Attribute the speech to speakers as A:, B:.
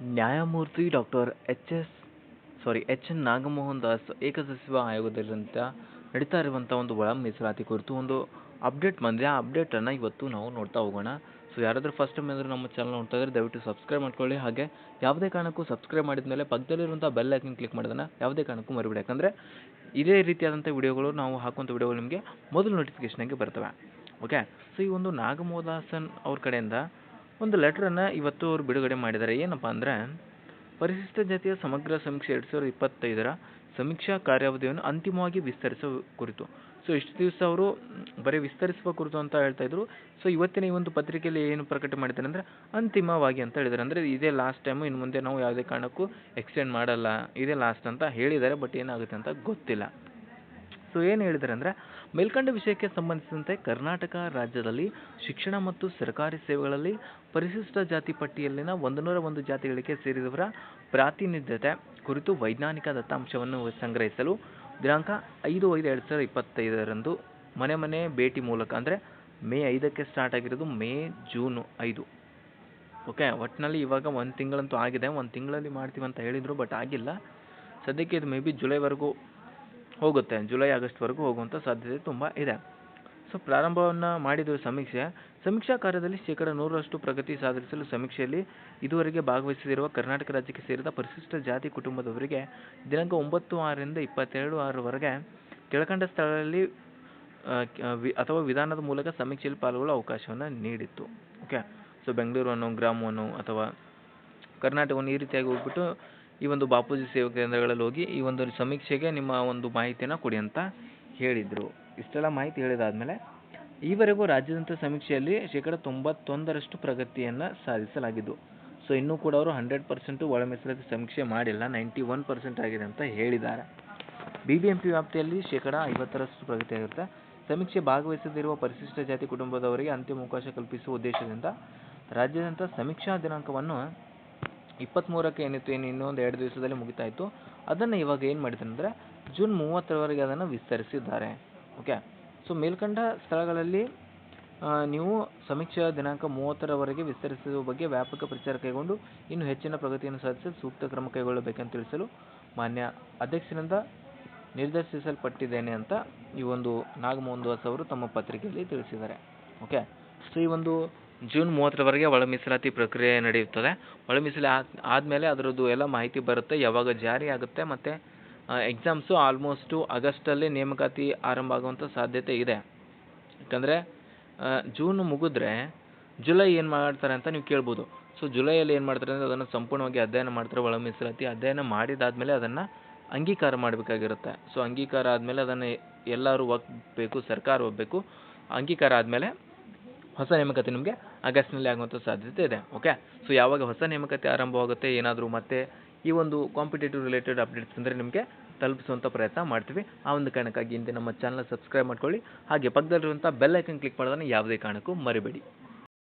A: ನ್ಯಾಯಮೂರ್ತಿ doctor H S sorry H N Nagamohan Das ಏಕಸಚಿವ ಆಯೋಗದಲ್ಲಿಂದ ನಡೀತಾ ಇರುವಂಥ ಒಂದು ಒಳ ಮೀಸಲಾತಿ ಕುರಿತು ಒಂದು ಅಪ್ಡೇಟ್ ಬಂದಿದೆ. ಆ ಅಪ್ಡೇಟನ್ನು ಇವತ್ತು ನಾವು ನೋಡ್ತಾ ಹೋಗೋಣ. ಸೊ ಯಾರಾದರೂ ಫಸ್ಟ್ ಟೈಮ್ ಏನಾದರೂ ನಮ್ಮ ಚಾನಲ್ ನೋಡ್ತಾ ಇದ್ದರೆ ದಯವಿಟ್ಟು ಸಬ್ಸ್ಕ್ರೈಬ್ ಮಾಡ್ಕೊಳ್ಳಿ. ಹಾಗೆ ಯಾವುದೇ ಕಾರಣಕ್ಕೂ ಸಬ್ಸ್ಕ್ರೈಬ್ ಮಾಡಿದ ಮೇಲೆ ಪಕ್ಕದಲ್ಲಿರುವಂಥ ಬೆಲ್ ಐಕನ್ ಕ್ಲಿಕ್ ಮಾಡೋದನ್ನು ಯಾವುದೇ ಕಾರಣಕ್ಕೂ ಮರಿಬೇಡಿ. ಯಾಕಂದರೆ ಇದೇ ರೀತಿಯಾದಂಥ ವಿಡಿಯೋಗಳು ನಾವು ಹಾಕುವಂಥ ವಿಡಿಯೋಗಳು ನಿಮಗೆ ಮೊದಲು ನೋಟಿಫಿಕೇಷನಾಗಿ ಬರ್ತವೆ. ಓಕೆ ಸೊ ಈ ಒಂದು ನಾಗಮೋದಾಸನ್ ಅವ್ರ ಕಡೆಯಿಂದ ಒಂದು ಲೆಟ್ರನ್ನು ಇವತ್ತು ಅವರು ಬಿಡುಗಡೆ ಮಾಡಿದ್ದಾರೆ ಏನಪ್ಪ ಅಂದರೆ, ಪರಿಶಿಷ್ಟ ಜಾತಿಯ ಸಮಗ್ರ ಸಮೀಕ್ಷೆ ಎರಡು ಸಾವಿರದ ಇಪ್ಪತ್ತೈದರ ಸಮೀಕ್ಷಾ ಕಾರ್ಯಾವಧಿಯನ್ನು ಅಂತಿಮವಾಗಿ ವಿಸ್ತರಿಸುವ ಕುರಿತು. ಸೊ ಇಷ್ಟು ದಿವಸ ಅವರು ಬರೀ ವಿಸ್ತರಿಸುವ ಕುರಿತು ಅಂತ ಹೇಳ್ತಾ ಇದ್ರು. ಸೊ ಇವತ್ತಿನ ಈ ಒಂದು ಪತ್ರಿಕೆಯಲ್ಲಿ ಏನು ಪ್ರಕಟ ಮಾಡಿದ್ದಾರೆ ಅಂದರೆ, ಅಂತಿಮವಾಗಿ ಅಂತ ಹೇಳಿದ್ದಾರೆ. ಅಂದರೆ, ಇದೇ ಲಾಸ್ಟ್ ಟೈಮು ಇನ್ನು ಮುಂದೆ ನಾವು ಯಾವುದೇ ಕಾರಣಕ್ಕೂ ಎಕ್ಸ್ಟೆಂಡ್ ಮಾಡಲ್ಲ. ಇದೇ ಲಾಸ್ಟ್ ಅಂತ ಹೇಳಿದ್ದಾರೆ ಬಟ್ ಏನಾಗುತ್ತೆ ಅಂತ ಗೊತ್ತಿಲ್ಲ. ಸೊ ಏನು ಹೇಳಿದ್ದಾರೆ ಅಂದರೆ ಮೇಲ್ಕಂಡ ವಿಷಯಕ್ಕೆ ಸಂಬಂಧಿಸಿದಂತೆ ಕರ್ನಾಟಕ ರಾಜ್ಯದಲ್ಲಿ ಶಿಕ್ಷಣ ಮತ್ತು ಸರ್ಕಾರಿ ಸೇವೆಗಳಲ್ಲಿ ಪರಿಶಿಷ್ಟ ಜಾತಿ ಪಟ್ಟಿಯಲ್ಲಿನ ಒಂದು ನೂರ ಒಂದು ಜಾತಿಗಳಿಗೆ ಸೇರಿದವರ ಪ್ರಾತಿನಿಧ್ಯತೆ ಕುರಿತು ವೈಜ್ಞಾನಿಕ ದತ್ತಾಂಶವನ್ನು ಸಂಗ್ರಹಿಸಲು ದಿನಾಂಕ ಐದು ಐದು ಎರಡು ಸಾವಿರದ ಇಪ್ಪತ್ತೈದರಂದು ಮನೆ ಮನೆ ಭೇಟಿ ಮೂಲಕ, ಅಂದರೆ ಮೇ ಐದಕ್ಕೆ ಸ್ಟಾರ್ಟ್ ಆಗಿರೋದು ಮೇ ಜೂನ್ ಐದು. ಓಕೆ ಒಟ್ಟಿನಲ್ಲಿ ಇವಾಗ ಒಂದು ತಿಂಗಳಂತೂ ಆಗಿದೆ, ಒಂದು ತಿಂಗಳಲ್ಲಿ ಮಾಡ್ತೀವಿ ಅಂತ ಹೇಳಿದರು ಬಟ್ ಆಗಿಲ್ಲ. ಸದ್ಯಕ್ಕೆ ಇದು ಮೇ ಬಿ ಜುಲೈವರೆಗೂ ಹೋಗುತ್ತೆ, ಜುಲೈ ಆಗಸ್ಟ್ವರೆಗೂ ಹೋಗುವಂಥ ಸಾಧ್ಯತೆ ತುಂಬ ಇದೆ. ಸೊ ಪ್ರಾರಂಭವನ್ನು ಮಾಡಿದ ಸಮೀಕ್ಷೆ, ಸಮೀಕ್ಷಾ ಕಾರ್ಯದಲ್ಲಿ ಶೇಕಡ ನೂರರಷ್ಟು ಪ್ರಗತಿ ಸಾಧಿಸಲು ಸಮೀಕ್ಷೆಯಲ್ಲಿ ಇದುವರೆಗೆ ಭಾಗವಹಿಸದಿರುವ ಕರ್ನಾಟಕ ರಾಜ್ಯಕ್ಕೆ ಸೇರಿದ ಪರಿಶಿಷ್ಟ ಜಾತಿ ಕುಟುಂಬದವರಿಗೆ ದಿನಾಂಕ ಒಂಬತ್ತು ಆರರಿಂದ ಇಪ್ಪತ್ತೆರಡು ಆರರವರೆಗೆ ಕೆಳಕಂಡ ಸ್ಥಳದಲ್ಲಿ ಅಥವಾ ವಿಧಾನದ ಮೂಲಕ ಸಮೀಕ್ಷೆಯಲ್ಲಿ ಪಾಲ್ಗೊಳ್ಳುವ ಅವಕಾಶವನ್ನು ನೀಡಿತ್ತು. ಓಕೆ ಸೊ ಬೆಂಗಳೂರನ್ನು ಗ್ರಾಮವನ್ನು ಅಥವಾ ಕರ್ನಾಟಕವನ್ನು ಈ ರೀತಿಯಾಗಿ ಹೋಗ್ಬಿಟ್ಟು ಈ ಒಂದು ಬಾಪೂಜಿ ಸೇವಾ ಕೇಂದ್ರಗಳಲ್ಲಿ ಹೋಗಿ ಈ ಒಂದು ಸಮೀಕ್ಷೆಗೆ ನಿಮ್ಮ ಒಂದು ಮಾಹಿತಿಯನ್ನು ಕೊಡಿ ಅಂತ ಹೇಳಿದರು. ಇಷ್ಟೆಲ್ಲ ಮಾಹಿತಿ ಹೇಳಿದಾದಮೇಲೆ ಈವರೆಗೂ ರಾಜ್ಯದಂಥ ಸಮೀಕ್ಷೆಯಲ್ಲಿ ಶೇಕಡ ತೊಂಬತ್ತೊಂದರಷ್ಟು ಪ್ರಗತಿಯನ್ನು ಸಾಧಿಸಲಾಗಿದ್ದು. ಸೊ ಇನ್ನೂ ಕೂಡ ಅವರು ಹಂಡ್ರೆಡ್ ಪರ್ಸೆಂಟು ಒಳ ಮೀಸಲಾತಿ ಸಮೀಕ್ಷೆ ಮಾಡಿಲ್ಲ, ನೈಂಟಿ ಒನ್ ಪರ್ಸೆಂಟ್ ಆಗಿದೆ ಅಂತ ಹೇಳಿದ್ದಾರೆ. ಬಿ ಬಿ ಎಂ ಪಿ ವ್ಯಾಪ್ತಿಯಲ್ಲಿ ಶೇಕಡ ಐವತ್ತರಷ್ಟು ಪ್ರಗತಿಯಾಗಿರುತ್ತೆ ಸಮೀಕ್ಷೆ ಭಾಗವಹಿಸದಿರುವ ಪರಿಶಿಷ್ಟ ಜಾತಿ ಕುಟುಂಬದವರಿಗೆ ಅಂತಿಮ ಅವಕಾಶ ಕಲ್ಪಿಸುವ ಉದ್ದೇಶದಿಂದ ರಾಜ್ಯಾದ್ಯಂತ ಸಮೀಕ್ಷಾ ದಿನಾಂಕವನ್ನು ಇಪ್ಪತ್ತ್ಮೂರಕ್ಕೆ ಏನಿತ್ತು, ಏನು ಇನ್ನೊಂದು ಎರಡು ದಿವಸದಲ್ಲಿ ಮುಗಿತಾ ಇತ್ತು ಅದನ್ನು ಇವಾಗ ಏನು ಮಾಡಿದ್ದಾರೆ ಅಂದರೆ, ಜೂನ್ ಮೂವತ್ತರವರೆಗೆ ಅದನ್ನು ವಿಸ್ತರಿಸಿದ್ದಾರೆ. ಓಕೆ ಸೊ ಮೇಲ್ಕಂಡ ಸ್ಥಳಗಳಲ್ಲಿ ನೀವು ಸಮೀಕ್ಷಾ ದಿನಾಂಕ ಮೂವತ್ತರವರೆಗೆ ವಿಸ್ತರಿಸುವ ಬಗ್ಗೆ ವ್ಯಾಪಕ ಪ್ರಚಾರ ಕೈಗೊಂಡು, ಇನ್ನು ಹೆಚ್ಚಿನ ಪ್ರಗತಿಯನ್ನು ಸಾಧಿಸಲು ಸೂಕ್ತ ಕ್ರಮ ಕೈಗೊಳ್ಳಬೇಕೆಂದು ತಿಳಿಸಲು ಮಾನ್ಯ ಅಧ್ಯಕ್ಷರಿಂದ ನಿರ್ದೇಶಿಸಲ್ಪಟ್ಟಿದ್ದೇನೆ ಅಂತ ಈ ಒಂದು ನಾಗಮೋಹನ್ ದಾಸ್ ಅವರು ತಮ್ಮ ಪತ್ರಿಕೆಯಲ್ಲಿ ತಿಳಿಸಿದ್ದಾರೆ. ಓಕೆ ಸೊ ಈ ಒಂದು ಜೂನ್ ಮೂವತ್ತರವರೆಗೆ ಒಳ ಮೀಸಲಾತಿ ಪ್ರಕ್ರಿಯೆ ನಡೆಯುತ್ತದೆ. ಒಳ ಮೀಸಲಾತಿ ಆದಮೇಲೆ ಅದರದ್ದು ಎಲ್ಲ ಮಾಹಿತಿ ಬರುತ್ತೆ. ಯಾವಾಗ ಜಾರಿ ಆಗುತ್ತೆ ಮತ್ತು ಎಕ್ಸಾಮ್ಸು ಆಲ್ಮೋಸ್ಟು ಆಗಸ್ಟಲ್ಲಿ ನೇಮಕಾತಿ ಆರಂಭ ಆಗುವಂಥ ಸಾಧ್ಯತೆ ಇದೆ. ಯಾಕಂದರೆ ಜೂನ್ ಮುಗಿದ್ರೆ ಜುಲೈ ಏನು ಮಾಡ್ತಾರೆ ಅಂತ ನೀವು ಕೇಳ್ಬೋದು. ಸೊ, ಜುಲೈಯಲ್ಲಿ ಏನು ಮಾಡ್ತಾರೆ ಅಂದರೆ ಅದನ್ನು ಸಂಪೂರ್ಣವಾಗಿ ಅಧ್ಯಯನ ಮಾಡ್ತಾರೆ. ಒಳ ಮೀಸಲಾತಿ ಅಧ್ಯಯನ ಮಾಡಿದಾದಮೇಲೆ ಅದನ್ನು ಅಂಗೀಕಾರ ಮಾಡಬೇಕಾಗಿರುತ್ತೆ. ಸೊ, ಅಂಗೀಕಾರ ಆದಮೇಲೆ ಅದನ್ನು ಎಲ್ಲರೂ ಒಪ್ಪಬೇಕು ಸರ್ಕಾರ ಒಪ್ಪಬೇಕು ಅಂಗೀಕಾರ ಆದಮೇಲೆ ಹೊಸ ನೇಮಕಾತಿ ನಿಮಗೆ ಆಗಸ್ಟ್ನಲ್ಲಿ ಆಗುವಂಥ ಸಾಧ್ಯತೆ ಇದೆ ಓಕೆ ಸೊ ಯಾವಾಗ ಹೊಸ ನೇಮಕಾತಿ ಆರಂಭವಾಗುತ್ತೆ, ಏನಾದರೂ ಮತ್ತೆ ಈ ಒಂದು ಕಾಂಪಿಟೇಟಿವ್ ರಿಲೇಟೆಡ್ ಅಪ್ಡೇಟ್ಸ್ ಅಂದರೆ ನಿಮಗೆ ತಲುಪಿಸುವಂಥ ಪ್ರಯತ್ನ ಮಾಡ್ತೀವಿ. ಆ ಒಂದು ಕಾರಣಕ್ಕಾಗಿ ಹಿಂದೆ ನಮ್ಮ ಚಾನಲ್ ಸಬ್ಸ್ಕ್ರೈಬ್ ಮಾಡ್ಕೊಳ್ಳಿ. ಹಾಗೆ ಪಕ್ಕದಲ್ಲಿರುವಂಥ ಬೆಲ್ ಐಕನ್ ಕ್ಲಿಕ್ ಮಾಡೋದನ್ನು ಯಾವುದೇ ಕಾರಣಕ್ಕೂ ಮರಿಬೇಡಿ.